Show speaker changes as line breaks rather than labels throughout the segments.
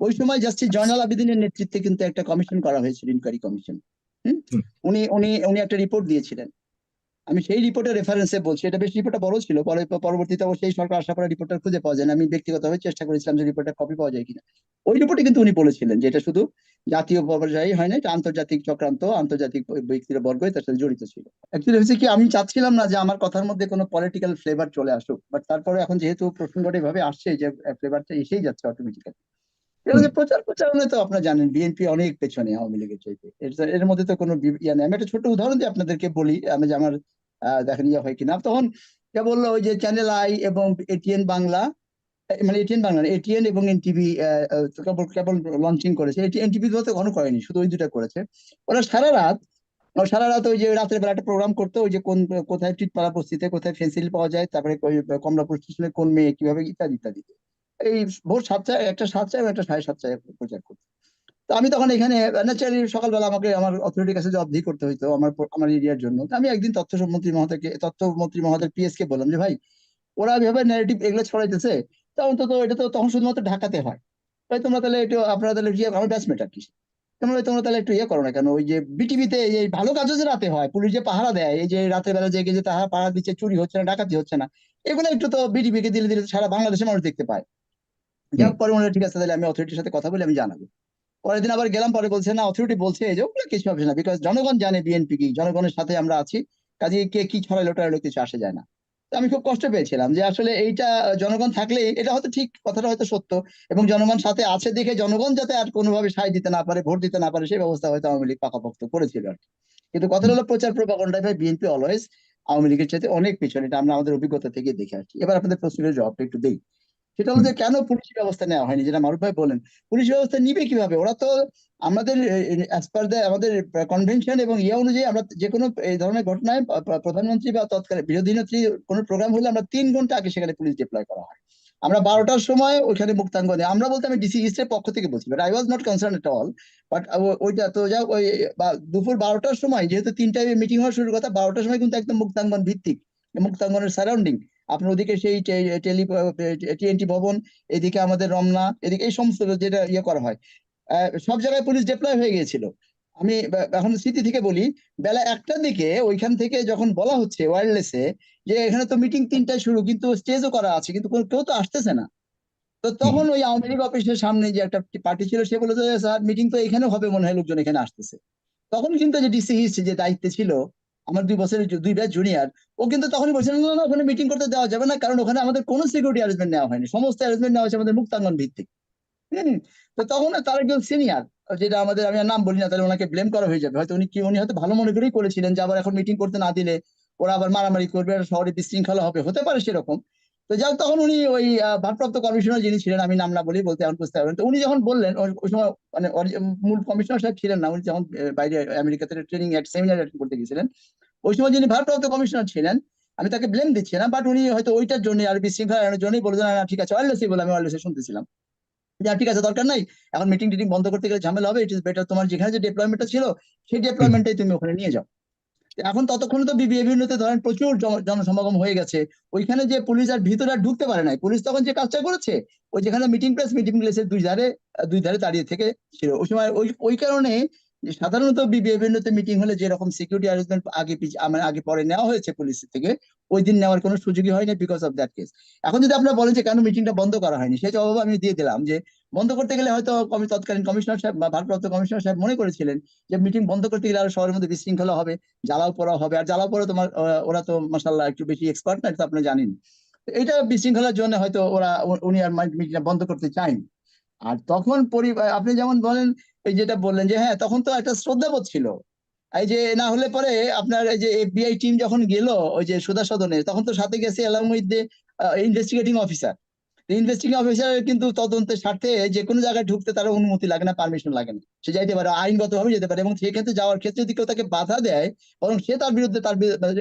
ওই সময় জাস্টিস জয়নাল আবেদিনের নেতৃত্বে কিন্তু একটা কমিশন করা হয়েছিল ইনকোয়ারি কমিশন। উনি উনি উনি একটা রিপোর্ট দিয়েছিলেন। আমি সেই রিপোর্টের রেফারেন্সে বলছি এটা বেশ রিপোর্টটা বড় ছিল পরে পরবর্তীতে অবশ্যই সরকার আসার পরে রিপোর্টটা খুঁজে পাওয়া যায় না আমি ব্যক্তিগতভাবে চেষ্টা করেছিলাম যে রিপোর্টের কপি পাওয়া যায় কিনা। ওই রিপোর্টে কিন্তু উনি বলেছিলেন যে এটা শুধু জাতীয় পর্যায়ে হয় না এটা আন্তর্জাতিক চক্রান্ত আন্তর্জাতিক ব্যক্তির বর্গ তার সাথে জড়িত ছিল। অ্যাকচুয়ালি হয়েছে কি আমি চাচ্ছিলাম না যে আমার কথার মধ্যে কোনো পলিটিক্যাল ফ্লেভার চলে আসুক বাট তারপরে এখন যেহেতু প্রসঙ্গটা এভাবে আসছে যে ফ্লেভারটা এসেই যাচ্ছে অটোমেটিক্যালি যে প্রচার প্রচারণে তো আপনারা জানেন বিএনপি অনেক পেছনে আওয়ামী লীগের চাইতে। এর- এর মধ্যে তো কোনো ইয়ে নেই। আমি একটা ছোট উদাহরণ দিয়ে আপনাদেরকে বলি আমি যে আমার দেখেন ইয়ে হয় কিনা। তখন কে বলল ওই যে চ্যানেল আই এবং এটিএন বাংলা মানে এটিএন বাংলা এটিএন এবং এনটিভি কেবল কেবল লঞ্চিং করেছে। এনটিভি তো ঘন করেনি শুধু ওই দুটা করেছে। ওরা সারা রাত সারা রাত ওই যে রাতের বেলা একটা প্রোগ্রাম করতো ওই যে কোন কোথায় চিটপাড়া বস্তিতে কোথায় ফেন্সিল পাওয়া যায় তারপরে কমলাপুর স্টেশনে কোন মেয়ে কীভাবে ইত্যাদি ইত্যাদি। এই ভোর সাতটায় একটা সাতটায় একটা সাড়ে সাতটায় প্রচার করতো। তো আমি তখন এখানে ন্যাচারালি সকালবেলা আমাকে, আমার অথরিটির কাছে জবাবদিহি করতে হইতো, আমার আমার এরিয়ার জন্য আমি একদিন তথ্য মন্ত্রী মহোদয়কে, তথ্যমন্ত্রী মহোদয় পিএস কে বললাম যে, ভাই, ওরা এভাবে ন্যারেটিভ এগুলো ছড়াইতেছে, তা অন্তত এটা তো তখন শুধুমাত্র ঢাকাতে হয়। তাই তোমরা তাহলে একটু, আপনারা তাহলে ইয়ে আমার ব্যাচমেট আর কি? তোমরা তোমরা তাহলে একটু ইয়ে করো না কেন? ওই যে বিটিভিতে এই ভালো কাজও যে রাতে হয়, পুলিশ যে পাহারা দেয়, এই যে রাতের বেলা জেগে যে তাহারা পাহারা দিচ্ছে, চুরি হচ্ছে না, ডাকাতি হচ্ছে না, এগুলো একটু তো বিটিভি কে দিলে দিলে সারা বাংলাদেশের মানুষ দেখতে পায়। পরে মনে ঠিক আছে, তাহলে আমি অথরিটির সাথে কথা বলে আমি জানাব। পরের দিন আবার গেলাম, পরে বলছে, না অথরিটি বলছে যে ওগুলো কিছু হবে না বিকজ জনগণ জানে বিএনপি কি, জনগণের সাথে আমরা আছি কাজে কে কি ছড়াইলো টড়াইলো কিছু আসে যায় না। আমি খুব কষ্ট পেয়েছিলাম যে আসলে এইটা জনগণ থাকলে, এটা হয়তো ঠিক, কথাটা হয়তো সত্য, এবং জনগণ সাথে আছে দেখে জনগণ যাতে আর কোনোভাবে সায় দিতে না পারে, ভোট দিতে না পারে, সেই ব্যবস্থা হয়তো আওয়ামী লীগ পাকাপোক্ত করেছিল আর কি। কিন্তু কথাটা হলো প্রচার প্রপাগন্ডায় ভাই বিএনপি অলওয়েজ আওয়ামী লীগের চাইতে অনেক পিছনে, এটা আমরা আমাদের অভিজ্ঞতা থেকে দেখে আসছি। এবার আপনাদের প্রশ্নের জবাবটা একটু দেই। সেটা হলো যে কেন পুলিশ ব্যবস্থা নেওয়া হয়নি? যেটা মারুফ ভাই বলেন পুলিশ ব্যবস্থা নিবে কীভাবে? ওরা তো আমাদের অ্যাজ পার দ্য আমাদের কনভেনশন এবং ইয়ে অনুযায়ী আমরা যে কোনো এই ধরনের ঘটনায় প্রধানমন্ত্রী বা তৎকালীন বিরোধী নেত্রী কোনো প্রোগ্রাম হলে আমরা তিন ঘণ্টা আগে সেখানে পুলিশ ডিপ্লয় করা হয়। আমরা বারোটার সময় ওইখানে মুক্তাঙ্গনে আমরা বলতে আমি ডিসি ইস্টের পক্ষ থেকে বলছি but I was not concern at all but ওইটা তো যা ওই দুপুর বারোটার সময় যেহেতু তিনটায় মিটিং হওয়া শুরু কথা বারোটার সময় কিন্তু একদম মুক্তাঙ্গন ভিত্তিক মুক্তাঙ্গনের সারাউন্ডিং আপনার ওদিকে সেই টেলি টিএনটি ভবন এদিকে আমাদের রমনা এদিকে এই সমস্ত যেটা ইয়ে করা হয়। সব জায়গায় পুলিশ ডিপ্লয় হয়ে গিয়েছিল। আমি এখন স্মৃতি থেকে বলি বেলা একটার দিকে ওইখান থেকে যখন বলা হচ্ছে ওয়্যারলেসে যে এখানে তো মিটিং তিনটায় শুরু কিন্তু স্টেজও করা আছে কিন্তু কেউ তো আসতেছে না। তো তখন ওই আওয়ামী লীগ অফিসের সামনে যে একটা পার্টি ছিল সে বলেছে স্যার মিটিং তো এখানে হবে মনে হয় লোকজন এখানে আসতেছে। তখন কিন্তু যে ডিসি হিস্ট যে দায়িত্বে ছিল আমার দুই বছরের দুই ব্যাচ জুনিয়র ও কিন্তু তখনই বলছিল না না ওখানে মিটিং করতে দেওয়া যাবে না, কারণ ওখানে আমাদের কোনো সিকিউরিটি অ্যারেঞ্জমেন্ট নেওয়া হয়নি। সমস্ত অ্যারেঞ্জমেন্ট নেওয়া হয়েছে আমাদের মুক্তাঙ্গন ভিত্তিক। হম, তো তখন তার একজন সিনিয়র যেটা আমাদের, আমি নাম বলি না, তাহলে ওনাকে ব্লেম করা হয়ে যাবে। হয়তো উনি কি, উনি হয়তো ভালো মনে করেই করেছিলেন যে আবার এখন মিটিং করতে না দিলে ওরা আবার মারামারি করবে শহরে বিশৃঙ্খলা হবে। হতে পারে সেরকম। তো যাক তখন উনি ওই ভারপ্রাপ্ত কমিশনার যিনি ছিলেন, আমি নাম না বলি বলতে এখন বুঝতে পারবেন। তো উনি যখন বললেন, ওই- সময় মানে মূল কমিশনার সাহেব ছিলেন না, উনি যখন বাইরে আমেরিকাতে ট্রেনিং সেমিনার করতে গেছিলেন ওই সময় যিনি ভারপ্রাপ্ত কমিশনার ছিলেন, আমি তাকে ব্লেম দিচ্ছি না বাট উনি হয়তো ওইটার জন্য আর বিশৃঙ্খলা এড়ানোর জন্যই বলে না ঠিক আছে ওয়ারলেসই বলে আমি ওয়ারলেসে শুনতেছিলাম। যে ঠিক আছে, দরকার নাই, এখন মিটিং টিটিং বন্ধ করতে গেলে ঝামেলা হবে ইট ইজ বেটার তোমার যেখানে যে ডিপ্লয়মেন্টটা ছিল, সেই ডিপ্লয়মেন্টটাই তুমি ওখানে নিয়ে যাও। এখন ততক্ষণে তো বিবিএভিতে ধরেন প্রচুর জনসমাগম হয়ে গেছে। ওইখানে যে পুলিশ আর ভিতরে আর ঢুকতে পারে নাই। পুলিশ তখন যে কাজটা করেছে, ওই যেখানে মিটিং প্লেস মিটিং প্লেসের দুই ধারে দুই ধারে দাঁড়িয়ে থেকে ছিল। ওই সময় ওই ওই কারণে সাধারণত বিবিএভিতে মিটিং হলে যেরকম সিকিউরিটি অ্যারেঞ্জমেন্ট আগে আমার আগে পরে নেওয়া হয়েছে পুলিশ থেকে, ওই দিন নেওয়ার কোনো সুযোগই হয়নি বিকজ অফ দ্যাট কেস এখন যদি আপনারা বলেন যে কেন মিটিংটা বন্ধ করা হয়নি, সেই জবাব আমি দিয়ে দিলাম যে বন্ধ করতে গেলে হয়তো তৎকালীন কমিশনার সাহেব বা ভারপ্রাপ্ত কমিশনার সাহেব মনে করেছিলেন যে মিটিং বন্ধ করতে গেলে আরও শহরের মধ্যে বিশৃঙ্খলা হবে, জ্বালাও পড়া হবে। আর জ্বালাও পড়া তোমার ওরা তো মাসাল্লাহ একটু বেশি এক্সপার্ট না আপনি জানেন। এটা বিশৃঙ্খলার জন্য হয়তো ওরা উনি আর মিটিংটা বন্ধ করতে চায়নি। আর তখন পরি আপনি যেমন বলেন, এই যেটা বললেন যে হ্যাঁ তখন তো একটা শ্রদ্ধাবোধ ছিল। এই যে না হলে পরে আপনার এই যে এফবিআই টিম যখন গেল, ওই যে সুদা সদনে তখন তো সাথে গেছে along investigating officer investigating officer কিন্তু তদন্তের স্বার্থে যে কোনো জায়গায় ঢুকতে তার অনুমতি লাগে না পারমিশন লাগে না। সে যাইতে পারে আইনগত ভাবে যেতে পারে এবং সেক্ষেত্রে যাওয়ার ক্ষেত্রে যদি কেউ তাকে বাধা দেয়, বরং সে তার বিরুদ্ধে তার মানে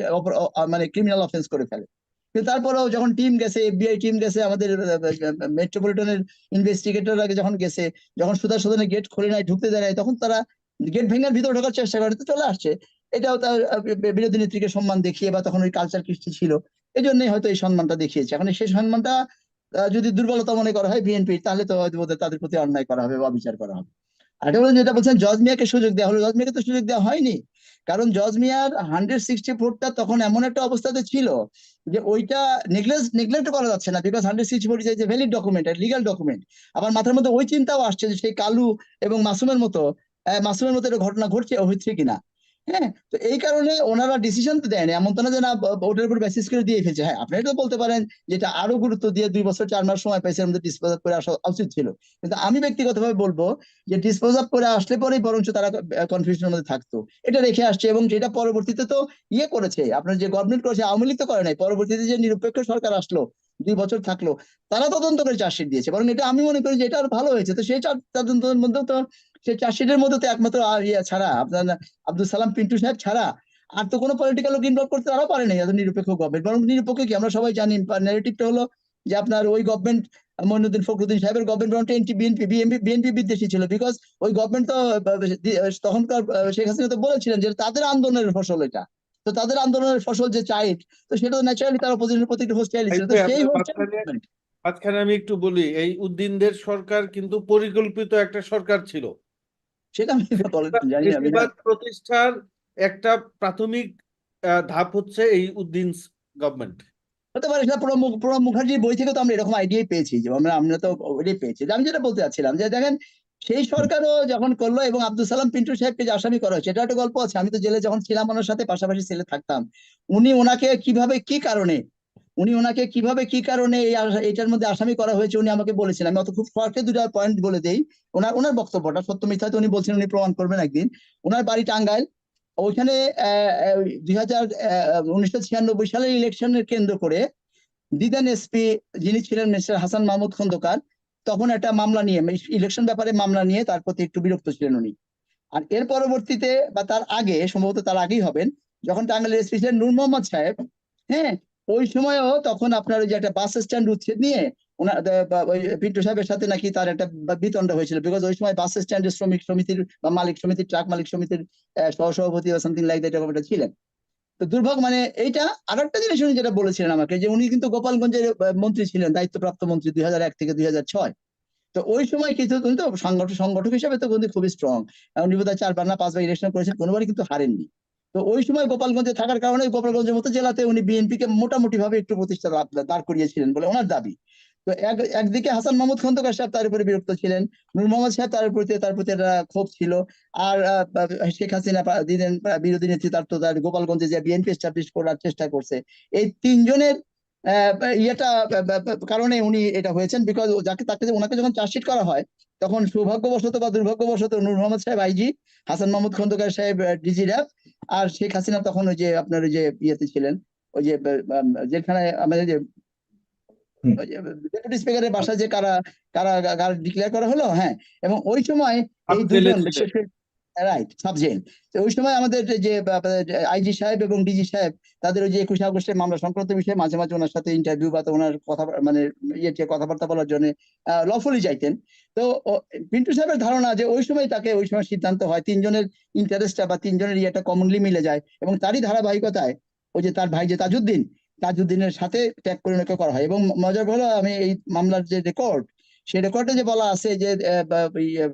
মানে ক্রিমিনাল অফেন্স করে ফেলে। তারপরেও যখন টিম গেছে এফবিআই টিম গেছে, আমাদের মেট্রোপলিটনের ইনভেস্টিগেটররা যখন গেছে, যখন সুদা সদনে গেট খুলে নাই, ঢুকতে দেয় তখন তারা গেট ভেঙে ভিতরে ঢোকার চেষ্টা করে, তো চলে আসছে। এটাও তার বিরোধী নেত্রীকে সম্মান দেখিয়ে বা তখন ওই কালচার কৃষ্টি ছিল এই জন্যই হয়তো এই সম্মানটা দেখিয়েছে। এখন সেই সম্মানটা যদি দুর্বলতা মনে করা হয় বিএনপি তাহলে তো হয়তো তাদের প্রতি অন্যায় করা হবে বা বিচার করা হবে। আর এটা হলো যেটা বলছেন জজ মিয়াকে সুযোগ দেওয়া হলো। জজ মিয়াকে তো সুযোগ দেওয়া হয়নি। কারণ জজ মিয়ার হান্ড্রেড সিক্সটি ফোরটা তখন এমন একটা অবস্থাতে ছিল যে ওইটা নেগলেক্ট নেগলেক্ট করা যাচ্ছে না because hundred sixty four is valid document legal document আবার মাথার মধ্যে ওই চিন্তাও আসছে যে সেই কালু এবং মাসুমের মতো মাসুমের মতো একটা ঘটনা ঘটছে হচ্ছে কিনা। হ্যাঁ তো এই কারণে ওনারা ডিসিশন তো দেয়নি। এমন তো না যে না ওটার উপর বেসিস করে দিয়ে ফেলছে। হ্যাঁ আপনি এটা বলতে পারেন যেটা আরও গুরুত্ব দিয়ে দুই বছর, চার মাস সময় পাইছে আমাদের ডিসপোজ করে আসা উচিত ছিল। কিন্তু আমি ব্যক্তিগতভাবে বলব যে ডিসপোজ করে আসলে পরেই বরঞ্চ তারা কনফিউশনের মধ্যে থাকতো। এটা রেখে আসছে এবং যেটা পরবর্তীতে তো ইয়ে করেছে, আপনার যে গভর্নমেন্ট করেছে, আওয়ামী লীগ তো করে নাই, পরবর্তীতে যে নিরপেক্ষ সরকার আসলো, দুই বছর থাকল, তারা তদন্ত করে চার্জশিট দিয়েছে। বরং এটা আমি মনে করি যে এটা আরও ভালো হয়েছে। তো সেই তদন্তের মধ্যে তো সেই চাষিদের মধ্যে তো একমাত্র ইয়ে ছাড়া আপনার আব্দুল সালাম পিন্টু সাহেব ছাড়া। আর তো কোনো পলিটিক্যাল লোক ইনভলভ করতে তারাও পারে নাই এত নিরপেক্ষ গভর্নমেন্ট বরং নিরপেক্ষ কি? আমরা সবাই জানি ন্যারেটিভটা হলো যে আপনার ওই গভর্নমেন্ট মইনুদ্দিন ফখরুদ্দিন সাহেবের গভর্নমেন্ট বরং বিএনপি বিএনপি বিএনপি বিদ্বেষী ছিল। বিকজ ওই গভর্নমেন্ট তো তখনকার শেখ হাসিনা তো বলেছিলেন যে তাদের আন্দোলনের ফসল এটা। তো তাদের আন্দোলনের ফসল যে চাইট তো সেটা তো ন্যাচারালি তার অপোজিশনের প্রতি একটু হোস্টাইল ছিল। তো সেই
আপনার মাঝখানে মাঝখানে আমি একটু বলি এই উদ্দিনদের সরকার কিন্তু পরিকল্পিত একটা সরকার ছিল।
সেটা আমি জানি আমি
প্রতিষ্ঠার একটা প্রাথমিক ধাপ হচ্ছে এই উদ্দিন গভর্নমেন্ট
হতে পারে সেটা প্রণব প্রণব মুখার্জির বই থেকে তো আমরা এরকম আইডিয়াই পেয়েছি যে আমরা আমরা তো ওইটাই পেয়েছি। আমি যেটা বলতে চাচ্ছিলাম যে দেখেন সেই সরকারও যখন করল এবং আব্দুল সালাম পিন্টু সাহেবকে যে আসামি করা হয়েছে এটা একটা গল্প আছে। আমি তো জেলে যখন ছিলাম ওনার সাথে পাশাপাশি সেলে থাকতাম উনি ওনাকে কীভাবে কি কারণে উনি ওনাকে কীভাবে, কি কারণে এই এটার মধ্যে আসামি করা হয়েছে উনি আমাকে বলেছেন আমি অত খুব শর্টে দুটা পয়েন্ট বলে দেই। ওনার ওনার বক্তব্যটা সত্য মিথ্যা উনি বলছেন উনি প্রমাণ করবেন একদিন। ওনার বাড়ি টাঙ্গাইল। ওইখানে দুই হাজার উনিশশো ছিয়ানব্বই সালের ইলেকশনের কেন্দ্র করে দিদান এসপি যিনি ছিলেন মিস্টার হাসান মাহমুদ খন্দকার, তখন একটা মামলা নিয়ে ইলেকশন ব্যাপারে মামলা নিয়ে তার প্রতি একটু বিরক্ত ছিলেন উনি। আর এর পরবর্তীতে বা তার আগে, সম্ভবত তার আগেই হবেন, যখন টাঙ্গাইলের এসপি ছিলেন নূর মোহাম্মদ সাহেব হ্যাঁ ওই সময়ও তখন আপনার ওই যে একটা বাস স্ট্যান্ড উচ্ছেদ নিয়ে ওনার পিন্টু সাহেবের সাথে নাকি তার একটা বিতণ্ডা হয়েছিল। বিকজ ওই সময় বাস স্ট্যান্ডের শ্রমিক, সমিতির বা মালিক সমিতির ট্রাক মালিক সমিতির সহসভাপতি বা সামথিং লাইক দ্যাট এরকম ছিলেন। তো দুর্ভাগ্য মানে এইটা আর একটা জিনিস উনি যেটা বলেছিলেন আমাকে যে উনি কিন্তু গোপালগঞ্জের মন্ত্রী ছিলেন, দায়িত্বপ্রাপ্ত মন্ত্রী দুই হাজার এক থেকে দুই হাজার ছয়। তো ওই সময় কিন্তু উনি তো, সংগঠক সংগঠক হিসেবে তো কিন্তু খুবই স্ট্রং উনি বোধহয় চারবার না পাঁচবার ইলেকশন করেছেন, কোনোবারই কিন্তু হারেননি। তো ওই সময় গোপালগঞ্জে থাকার কারণে গোপালগঞ্জের মতো জেলাতে উনি বিএনপি কে মোটামুটি ভাবে একটু প্রতিষ্ঠা দাঁড় করিয়েছিলেন বলে ওনার দাবি। তো এক একদিকে হাসান মাহমুদ খন্দকার সাহেব তার উপরে বিরক্ত ছিলেন, নূর মোহাম্মদ সাহেব তার প্রতি তার প্রতি একটা ক্ষোভ ছিল, আর শেখ হাসিনা দিলেন বিরোধী নেত্রী তার গোপালগঞ্জে যে বিএনপি এস্টাবলিশ করার চেষ্টা করছে, এই তিনজনের ইয়েটা কারণে উনি এটা হয়েছেন বিকজ যাকে তাকে ওনাকে যখন চার্জশিট করা হয় তখন সৌভাগ্যবশত বা দুর্ভাগ্যবশত নূর মোহাম্মদ সাহেব আইজি হাসান মাহমুদ খন্দকার সাহেব ডিজি র্যাব আর শেখ হাসিনা তখন ওই যে আপনার ওই যে ইয়েতে ছিলেন ওই যে যেখানে আমাদের যে। ডেপুটি স্পিকারের বাসায় যে কারা কারা ডিক্লেয়ার করা হলো হ্যাঁ এবং ওই সময় এই দুজন রাইট সাব তো ওই সময় আমাদের যে আইজি সাহেব এবং ডিজি সাহেব তাদের ওই যে একুশে আগস্টের মামলা সংক্রান্ত বিষয়ে মাঝে মাঝে ওনার সাথে ইন্টারভিউ বা ওনার কথা মানে ইয়ে কথাবার্তা বলার জন্য লফুলি যাইতেন। তো পিন্টু সাহেবের ধারণা যে ওই সময় তাকে ওই সময় সিদ্ধান্ত হয় তিনজনের ইন্টারেস্টটা বা তিনজনের ইয়েটা কমনলি মিলে যায় এবং তারই ধারাবাহিকতায় ওই যে তার ভাই যে তাজউদ্দিন তাজউদ্দিনের সাথে ত্যাগ ওনাকে করা হয় এবং মজার হলো আমি এই মামলার যে রেকর্ড সেই রেকর্ডে যে বলা আছে যে ইয়ে,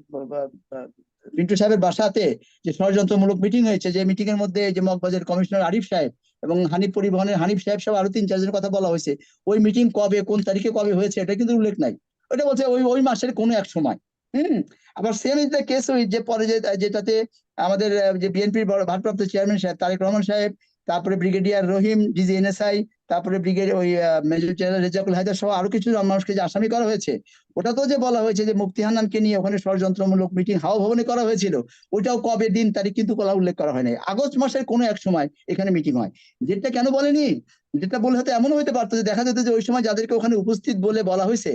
পিন্টু সাহেবের বাসাতে যে ষড়যন্ত্রমূলক মিটিং হয়েছে, যে মিটিং এর মধ্যে যে মগবাজার কমিশনার আরিফ সাহেব এবং হানিফ পরিবহনের হানিফ সাহেব সহ আরও তিন চারজনের কথা বলা হয়েছে, ওই মিটিং কবে, কোন তারিখে কবে হয়েছে এটা কিন্তু উল্লেখ নাই। ওটা বলছে ওই ওই মাসের কোনো এক সময়। হম? আবার সেম ইজ দ্য কেস ওই যে পরে যেটাতে আমাদের যে বিএনপির ভারপ্রাপ্ত চেয়ারম্যান সাহেব, তারেক রহমান সাহেব, তারপরে ব্রিগেডিয়ার রহিম ডিজি এনএসআই তারপরে ব্রিগেড ওই মেজর জেনারেল রেজাকুল হায়দার সহ আরও কিছু মানুষকে যে আসামি করা হয়েছে ওটা তো যে বলা হয়েছে যে মুফতি হান্নানকে নিয়ে ওখানে ষড়যন্ত্রমূলক মিটিং হাওয়া ভবনে করা হয়েছিল ওইটাও কবে দিন তারিখ কিন্তু কলা উল্লেখ করা হয় নাই আগস্ট মাসের কোনো এক সময় এখানে মিটিং হয়। যেটা কেন বলেনি? যেটা বলে হয়তো এমন হতে পারতো যে দেখা যেত যে ওই সময় যাদেরকে ওখানে উপস্থিত বলে বলা হয়েছে,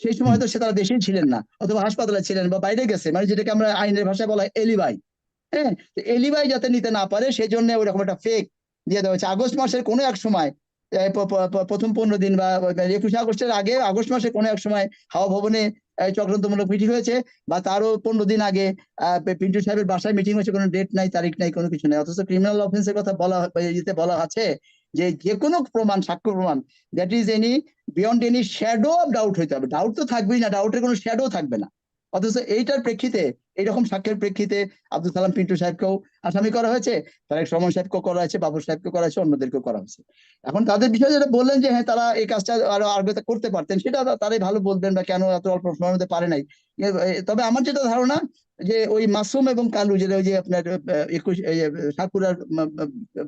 সেই সময় হয়তো সে তারা দেশেই ছিলেন না, অথবা হাসপাতালে ছিলেন বা বাইরে গেছে মানে যেটাকে আমরা আইনের ভাষায় বলা হয় এলিবাই। হ্যাঁ এলিবাই যাতে নিতে না পারে সেই জন্য ওইরকম একটা ফেক দিয়ে দেওয়া হয়েছে। আগস্ট মাসের কোনো এক সময় প্রথম পনেরো দিন বা একুশে আগস্টের আগে, আগস্ট মাসে কোনো এক সময় হাওয়া ভবনে চক্রান্তমূলক মিটিং হয়েছে বা তারও পনেরো দিন আগে পিন্টু সাহেবের বাসায় মিটিং হয়েছে, কোনো ডেট নাই, তারিখ নাই, কোনো কিছু নাই। অথচ ক্রিমিনাল অফেন্সের কথা বলা ইয়েতে বলা আছে যে যে কোনো প্রমাণ, সাক্ষ্য প্রমাণ that is any beyond any shadow of doubt হইতে হবে। ডাউট তো থাকবেই না ডাউটের কোনো শ্যাডো থাকবে না। অথচ এইটার প্রেক্ষিতে, এইরকম সাক্ষ্যের প্রেক্ষিতে আব্দুল সালাম পিন্টু সাহেবকেও আসামি করা হয়েছে, তারেক রহমান সাহেবকেও করা হয়েছে বাবুর সাহেবকেও করা হয়েছে, অন্যদেরকেও করা হয়েছে। এখন তাদের বিষয়ে যেটা বললেন যে হ্যাঁ তারা এই কাজটা আরও আগে করতে পারতেন, সেটা তারাই ভালো বলবেন বা কেন এত অল্প সময়ের মধ্যে পারে নাই। তবে আমার যেটা ধারণা যে, ওই মাসুম এবং কালু যেটা ওই যে আপনার একুশ সাকুরার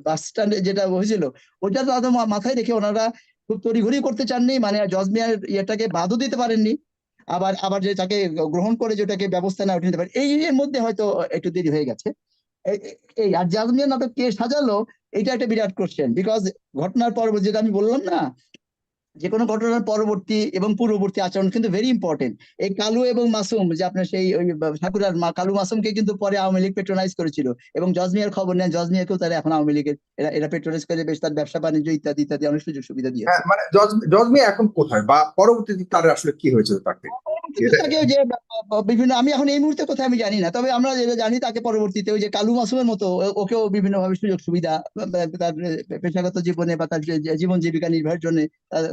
বাস স্ট্যান্ডে যেটা হয়েছিল ওটা তো মাথায় রেখে ওনারা খুব তড়িঘড়ি করতে চাননি মানে জজমিয়ার ইয়েটাকে বাদও দিতে পারেননি। আবার আবার যে তাকে গ্রহণ করে যে ওটাকে ব্যবস্থা না উঠে নিতে পারে, এই এর মধ্যে হয়তো একটু দেরি হয়ে গেছে। এই- আর জাজমিয়া নাটক কে সাজালো, এটা একটা বিরাট কোশ্চেন বিকজ ঘটনার পর যেটা আমি বললাম না যে কোনো ঘটনার পরবর্তী এবং পূর্ববর্তী আচরণ কিন্তু ভেরি ইম্পর্টেন্ট এই কালু এবং মাসুম যে আপনার সেই ওই ঠাকুরার মা কালু মাসুমকে কিন্তু পরে আওয়ামী লীগ পেট্রোনাইজ করেছিল এবং জজমিয়ার খবর নেন জজমিয়াকেও তারা এখন আওয়ামী লীগের এরা এরা পেট্রোনাইজ করে বেশ তার ব্যবসা বাণিজ্য ইত্যাদি ইত্যাদি অনেক সুযোগ সুবিধা দিয়েছে।
হ্যাঁ, মানে জজ জজ এখন কোথায় বা পরবর্তীতে তার আসলে কি হয়েছিল তাকে
যে বিভিন্ন আমি এখন এই মুহূর্তে কোথায় আমি জানি না তবে আমরা যেটা জানি তাকে পরবর্তীতে ওই যে কালু মাসুমের মতো ওকেও বিভিন্ন ভাবে সুযোগ সুবিধা তার পেশাগত জীবনে বা তার যে- যে জীবন জীবিকা নির্বাহের জন্য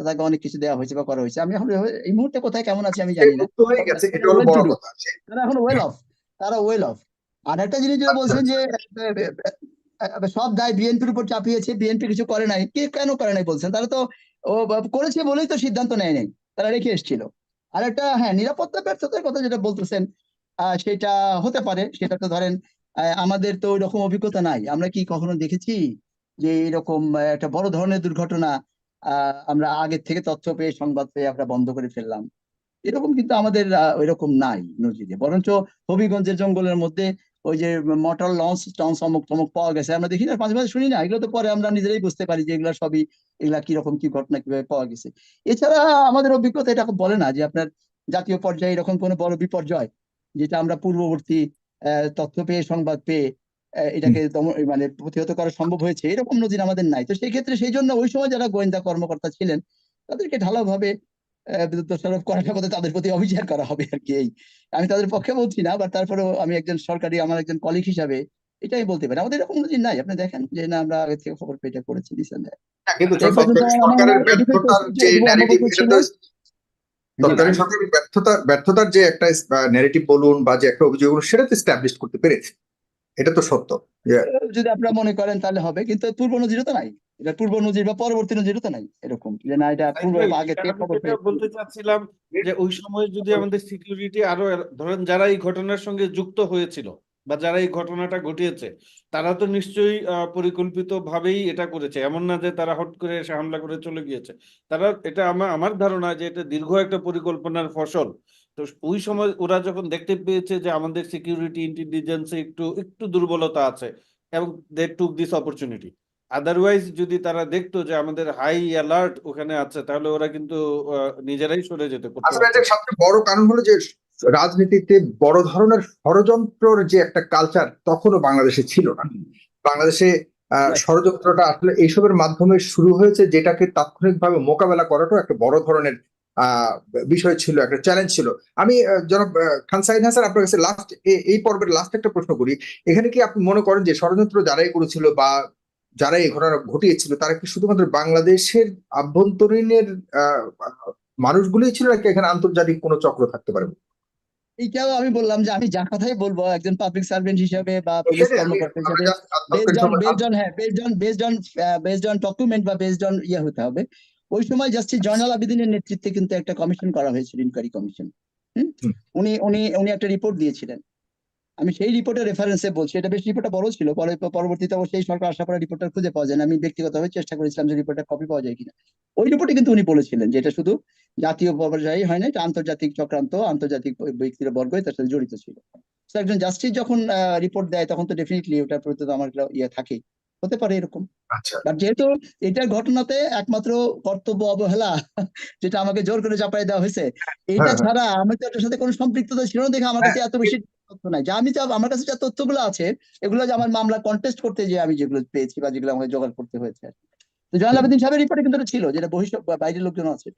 তাকে অনেক কিছু দেওয়া হয়েছে বা করা হয়েছে। আমি এখন এই মুহূর্তে কোথায় কেমন আছে আমি জানি না। তারা এখন ওয়েল অফ তারা ওয়েল অফ আর একটা জিনিস যেটা বলছেন যে আহ, আহ, সব দায় বিএনপির উপর চাপিয়েছে বিএনপি কিছু করে নাই কে কেন করে নাই বলছেন? তারা তো ও করেছে বলেই তো সিদ্ধান্ত নেয় নাই তারা রেখে এসেছিল। আর একটা হ্যাঁ নিরাপত্তা ব্যর্থতার কথা যেটা বলতেছেন সেটা হতে পারে। সেটা তো ধরেন আমাদের তো ওই রকম অভিজ্ঞতা নাই। আমরা কি কখনো দেখেছি যে এরকম একটা বড় ধরনের দুর্ঘটনা আমরা আগের থেকে তথ্য পেয়ে সংবাদ পেয়ে আমরা বন্ধ করে ফেললাম? এরকম কিন্তু আমাদের ওইরকম নাই নজিরে। বরঞ্চ হবিগঞ্জের জঙ্গলের মধ্যে ওই যে মোটর লঞ্চ টঞ্চ অমুক তমুক পাওয়া গেছে। আমরা দেখি না মাঝে মাঝে শুনি না এগুলো তো পরে আমরা নিজেরাই বুঝতে পারি যে এগুলা সবই এগুলা কীরকম কি ঘটনা কীভাবে পাওয়া গেছে। এছাড়া আমাদের অভিজ্ঞতা এটা বলে না যে আপনার জাতীয় পর্যায়ে এরকম কোনো বড় বিপর্যয় যেটা আমরা পূর্ববর্তী আহ, তথ্য পেয়ে সংবাদ পেয়ে আহ, এটাকে মানে প্রতিহত করা সম্ভব হয়েছে এরকম নজির আমাদের নাই। তো সেই ক্ষেত্রে সেই জন্য ওই সময় যারা গোয়েন্দা কর্মকর্তা ছিলেন তাদেরকে ঢালাওভাবে দোষারোপ করার মধ্যে তাদের প্রতি অবিচার করা হবে আর কি এই। আমি তাদের পক্ষে বলছি না বা তারপরেও আমি একজন সরকারি আমার একজন কলিগ হিসাবে এটাই বলতে পারি। আমাদের এরকম নজির নাই। আপনি দেখেন যে না আমরা আগে থেকে খবর পেয়ে করেছি
কিন্তু
আমার
সরকারের ব্যর্থতার যে ন্যারেটিভ সরকারের ব্যর্থতা ব্যর্থতার যে একটা ন্যারেটিভ বলুন বা যে একটা অভিযোগ বলুন সেটা তো স্ট্যাবলিশ করতে পেরেছে। এটা তো সত্য।
যদি আপনারা মনে করেন তাহলে হবে কিন্তু পূর্ব নজিরও তো নাই। এটা পূর্ব নজির বা পরবর্তী নজিরও তো নাই এরকম। যে না এটা পূর্ব আগে
বলতে চাচ্ছিলাম যে ওই সময় যদি আমাদের সিকিউরিটি আরও ধরেন যারা এই ঘটনার সঙ্গে যুক্ত হয়েছিল বা যারা এই ঘটনাটা ঘটিয়েছে তারা তো নিশ্চয়ই পরিকল্পিত ভাবেই এটা করেছে। এমন না যে তারা হট করে এসে হামলা করে চলে গিয়েছে। তারা এটা আমার আমার ধারণা যে এটা দীর্ঘ একটা পরিকল্পনার ফসল। তো ওই সময় ওরা যখন দেখতে পেয়েছে যে আমাদের সিকিউরিটি ইন্টেলিজেন্সে একটু একটু দুর্বলতা আছে এবং they took this opportunity otherwise যদি তারা দেখতো যে আমাদের হাই অ্যালার্ট ওখানে আছে তাহলে ওরা কিন্তু নিজেরাই সরে যেত পারতো
সবচেয়ে বড় কারণ হলো যে রাজনীতিতে বড় ধরনের ষড়যন্ত্রর যে একটা কালচার তখনও বাংলাদেশে ছিল না। বাংলাদেশে ষড়যন্ত্রটা আসলে এইসবের মাধ্যমে শুরু হয়েছে যেটাকে তাৎক্ষণিকভাবে মোকাবেলা করাটাও একটা বড় ধরনের আহ বিষয় ছিল একটা চ্যালেঞ্জ ছিল। আমি জনাব খান সাইদ হাসান আপনার কাছে লাস্ট এই পর্বের লাস্ট একটা প্রশ্ন করি। এখানে কি আপনি মনে করেন যে ষড়যন্ত্র যারাই করেছিল বা যারা এই ঘটনা ঘটিয়েছিল তারা কি শুধুমাত্র বাংলাদেশের আভ্যন্তরীণের মানুষগুলোই ছিল নাকি এখানে আন্তর্জাতিক কোনো চক্র থাকতে পারে?
এইটাও আমি বললাম যে আমি যা কথাই বলব একজন পাবলিক সার্ভেন্ট হিসেবে বা পুলিশ কর্মকর্তা হিসেবে বেসড অন হ্যাঁ based on based on based on document বা বেসড অন ইয়ে হতে হবে। ওই সময় জাস্টিস জয়নাল আবেদিনের নেতৃত্বে কিন্তু একটা কমিশন করা হয়েছিল ইনকোয়ারি কমিশন। উনি উনি উনি একটা রিপোর্ট দিয়েছিলেন। আমি সেই রিপোর্টের রেফারেন্সে বলছি। এটা বেশ রিপোর্টটা বড় ছিল। পরে পরবর্তীতে অবশ্য সেই সরকার আসার পরে রিপোর্টটা খুঁজে পাওয়া যায় না। আমি ব্যক্তিগতভাবে চেষ্টা করেছিলাম যে রিপোর্টটা কপি পাওয়া যায় কিনা। ওই রিপোর্টে কিন্তু উনি বলেছিলেন যে এটা শুধু জাতীয় পর্যায়ে হয় না এটা আন্তর্জাতিক চক্রান্ত আন্তর্জাতিক ব্যক্তির বর্গ তার সাথে জড়িত ছিল। একজন জাস্টিস যখন রিপোর্ট দেয় তখন তো ডেফিনেটলি ওটার প্রতি তো আমার ইয়ে থাকেই হতে পারে এরকম।
আচ্ছা।
বাট যেহেতু এটার ঘটনাতে একমাত্র কর্তব্য অবহেলা যেটা আমাকে জোর করে চাপাই দেওয়া হয়েছে
হ্যাঁ, হ্যাঁ।
ছাড়া আমি তো এটার সাথে কোনো সম্পৃক্ততা ছিল না দেখে আমার কাছে এত বেশি তথ্য নাই। যা আমি যা- আমার কাছে যা তথ্যগুলো আছে, এগুলো যে আমার মামলা কন্টেস্ট করতে যে আমি যেগুলো পেয়েছি বা যেগুলো আমাকে জোগাড় করতে হয়েছে তো জয়াল আবেদিন সাহেবের রিপোর্টে কিন্তু ছিল, যেটা বহিষ্ঠ বাইরের লোকজন আছে।